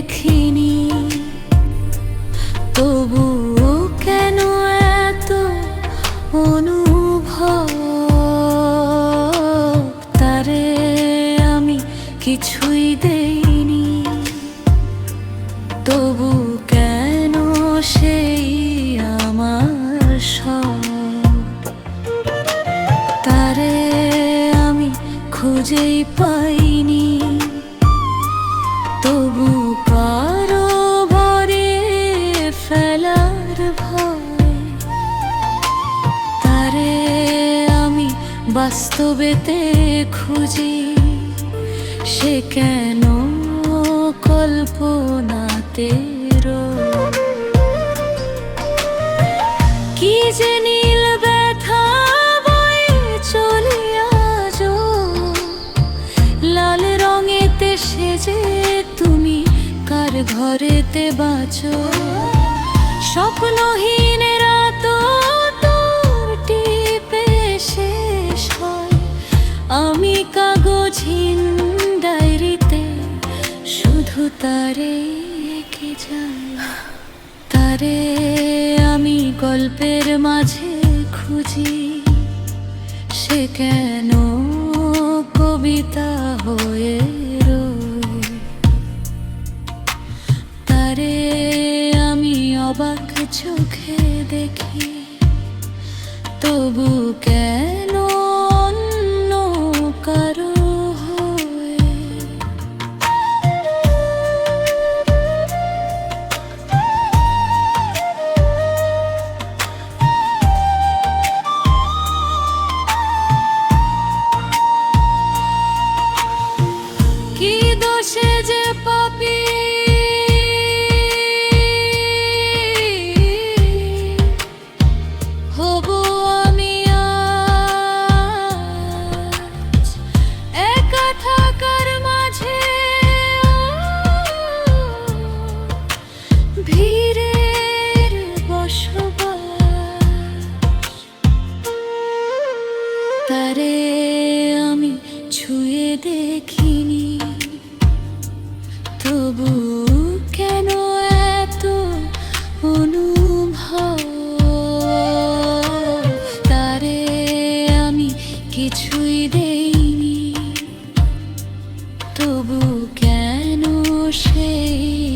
দেখিনি। তবু কেন এত অনুভব? তারে আমি কিছুই দেইনি। তবু কেন সেই আমার সব? তারে আমি খুঁজেই পাইনি। বাস্তবেতে খুঁজি, সে কেন কল্পনাতে? কি যে নীল ব্যথা বয়ে চলিয়া যো লাল রঙেতে সেজে তুমি কার ঘরেতে বাঁচো স্বপ্নহীন আমি কাগজহীন ডায়েরিতে শুধু তারে এঁকে যাই তারে আমি গল্পের মাঝে খুঁজি। সে কেন কবিতা হয়ে তারে আমি অবাক চোখে দেখি। তবু কেন তারে আমি ছুঁয়ে দেখিনি। তবু কেন এত অনুভব? তারে আমি কিছুই দেইনি। তবু কেন সেই